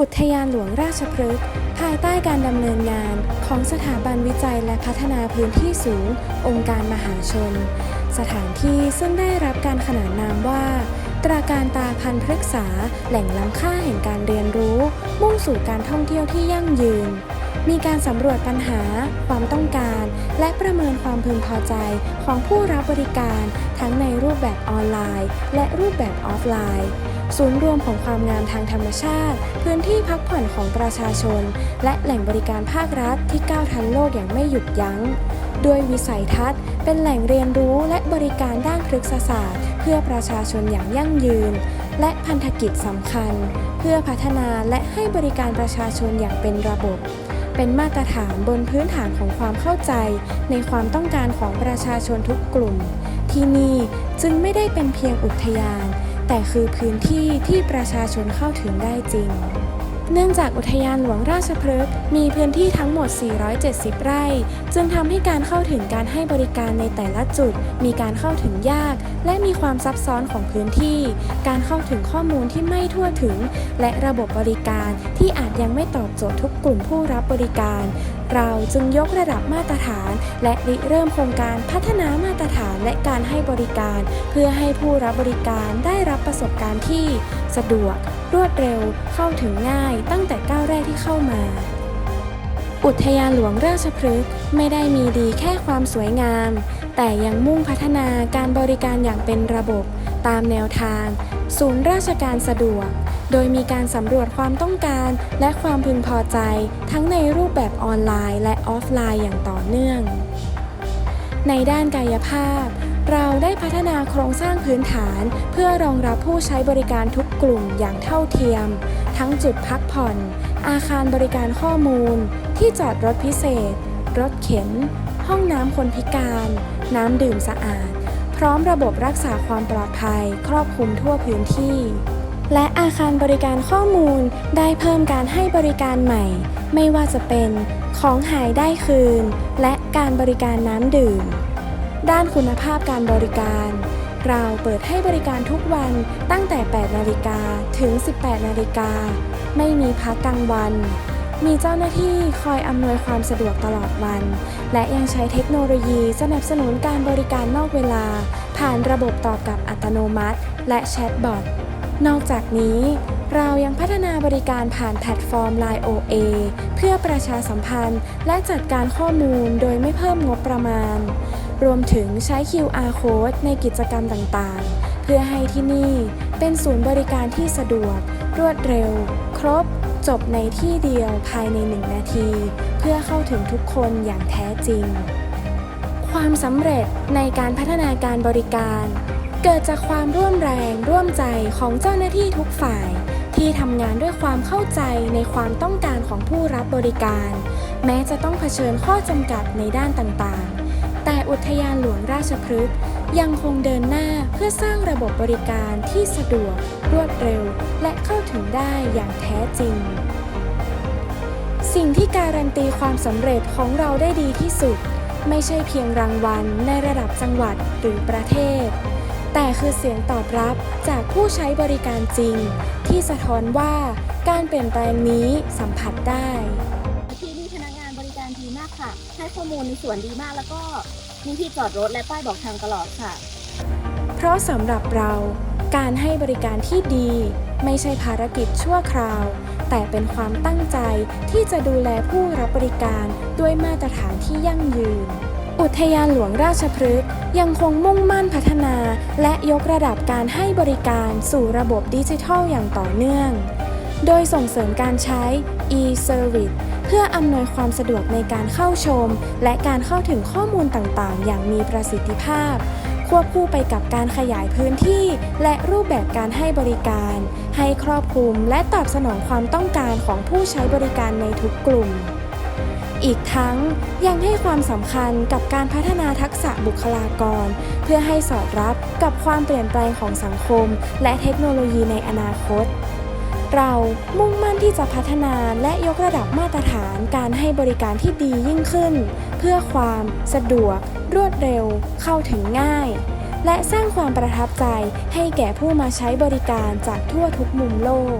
อุทยานหลวงราชพฤกษ์ภายใต้การดำเนินงานของสถาบันวิจัยและพัฒนาพื้นที่สูง องค์การมหาชน สถานที่ซึ่งได้รับการขนานนามว่า ตราการตาพันพฤกษา แหล่งล้ำค่าแห่งการเรียนรู้ มุ่งสู่การท่องเที่ยวที่ยั่งยืน มีการสำรวจปัญหา ความต้องการ และประเมินความพึงพอใจของผู้รับบริการ ทั้งในรูปแบบออนไลน์ และรูปแบบออฟไลน์ ศูนย์รวมของความงามทางธรรมชาติ พื้นที่พักผ่อนของประชาชน และแหล่งบริการภาครัฐที่ก้าวทันโลกอย่างไม่หยุดยัง้งด้วยวิสัยทัศน์ เป็นแหล่งเรียนรู้และบริการด้านพฤกษศาสตร์ เพื่อประชาชนอย่างยั่งยืน และพันธกิจสำคัญ เพื่อพัฒนาและให้บริการประชาชนอย่างเป็นระบบเป็นมาตรฐานบนพื้นฐานของความเข้าใจในความต้องการของประชาชนทุกกลุ่ม ที่นี่จึงไม่ได้เป็นเพียงอุทยาน แต่คือพื้นที่ที่ประชาชนเข้าถึงได้จริง เนื่องจากอุทยานหลวงราชพฤกษ์มีพื้นที่ทั้งหมด 470 ไร่ จึงทำให้การเข้าถึงการให้บริการในแต่ละจุด มีการเข้าถึงยาก และมีความซับซ้อนของพื้นที่ การเข้าถึงข้อมูลที่ไม่ทั่วถึง และระบบบริการที่อาจยังไม่ตอบโจทย์ทุกกลุ่มผู้รับบริการเราจึงยกระดับมาตรฐาน และริเริ่มโครงการพัฒนามาตรฐานและการให้บริการ เพื่อให้ผู้รับบริการได้รับประสบการณ์ที่สะดวก รวดเร็วเข้าถึงง่ายตั้งแต่ก้าวแรกที่เข้ามาอุทยานหลวงราชพฤกษ์ไม่ได้มีดีแค่ความสวยงาม แต่ยังมุ่งพัฒนาการบริการอย่างเป็นระบบ ตามแนวทาง ศูนย์ราชการสะดวก โดยมีการสำรวจความต้องการและความพึงพอใจ ทั้งในรูปแบบออนไลน์และออฟไลน์อย่างต่อเนื่อง ในด้านกายภาพ เราได้พัฒนาโครงสร้างพื้นฐาน เพื่อรองรับผู้ใช้บริการทุกกลุ่มอย่างเท่าเทียม ทั้งจุดพักผ่อน อาคารบริการข้อมูล ที่จอดรถพิเศษ รถเข็น ห้องน้ำคนพิการ น้ำดื่มสะอาด พร้อมระบบรักษาความปลอดภัย ครอบคลุมทั่วพื้นที่ และอาคารบริการข้อมูลได้เพิ่มการให้บริการใหม่ ไม่ว่าจะเป็นของหายได้คืน และการบริการน้ำดื่ม ด้านคุณภาพการบริการ เราเปิดให้บริการทุกวันตั้งแต่ 8 นาฬิกาถึง 18 นาฬิกา ไม่มีพักกลางวัน มีเจ้าหน้าที่คอยอำนวยความสะดวกตลอดวัน และยังใช้เทคโนโลยีสนับสนุนการบริการนอกเวลา ผ่านระบบตอบกลับอัตโนมัติ และแชทบอท นอกจากนี้เรายังพัฒนาบริการผ่านแพลตฟอร์ม Line OA เพื่อประชาสัมพันธ์ และจัดการข้อมูลโดยไม่เพิ่มงบประมาณ รวมถึงใช้ QR Code ในกิจกรรมต่างๆ เพื่อให้ที่นี่เป็นศูนย์บริการที่สะดวก รวดเร็ว ครบจบในที่เดียวภายใน 1 นาที เพื่อเข้าถึงทุกคนอย่างแท้จริง ความสำเร็จในการพัฒนาการบริการ เกิดจากความร่วมแรงร่วมใจของเจ้าหน้าที่ทุกฝ่าย ที่ทำงานด้วยความเข้าใจในความต้องการของผู้รับบริการ แม้จะต้องเผชิญข้อจำกัดในด้านต่างๆ แต่อุทยานหลวงราชพฤกษ์ ยังคงเดินหน้าเพื่อสร้างระบบบริการที่สะดวก รวดเร็ว และเข้าถึงได้อย่างแท้จริง สิ่งที่การันตีความสำเร็จของเราได้ดีที่สุด ไม่ใช่เพียงรางวัลในระดับจังหวัดหรือประเทศ แต่คือเสียงตอบรับจากผู้ใช้บริการจริง ที่สะท้อนว่าการเปลี่ยนแปลงนี้สัมผัสได้ ที่นี่พนักงานบริการดีมากค่ะ ให้ข้อมูลในส่วนดีมากแล้วก็ มีที่จอดรถและป้ายบอกทางตลอดค่ะ เพราะสำหรับเราการให้บริการที่ดี ไม่ใช่ภารกิจชั่วคราว แต่เป็นความตั้งใจที่จะดูแลผู้รับบริการด้วยมาตรฐานที่ยั่งยืน อุทยานหลวงราชพฤกษ์ยังคงมุ่งมั่นพัฒนา และยกระดับการให้บริการสู่ระบบดิจิทัลอย่างต่อเนื่อง โดยส่งเสริมการใช้ e-service เพื่ออำนวยความสะดวกในการเข้าชม และการเข้าถึงข้อมูลต่างๆ อย่างมีประสิทธิภาพ ควบคู่ไปกับการขยายพื้นที่ และรูปแบบการให้บริการ ให้ครอบคลุมและตอบสนองความต้องการของผู้ใช้บริการในทุกกลุ่มอีกทั้งยังให้ความสำคัญกับการพัฒนาทักษะบุคลากร เพื่อให้สอดรับกับความเปลี่ยนแปลงของสังคม และเทคโนโลยีในอนาคต เรามุ่งมั่นที่จะพัฒนาและยกระดับมาตรฐานการให้บริการที่ดียิ่งขึ้น เพื่อความสะดวก รวดเร็ว เข้าถึงง่าย และสร้างความประทับใจให้แก่ผู้มาใช้บริการจากทั่วทุกมุมโลก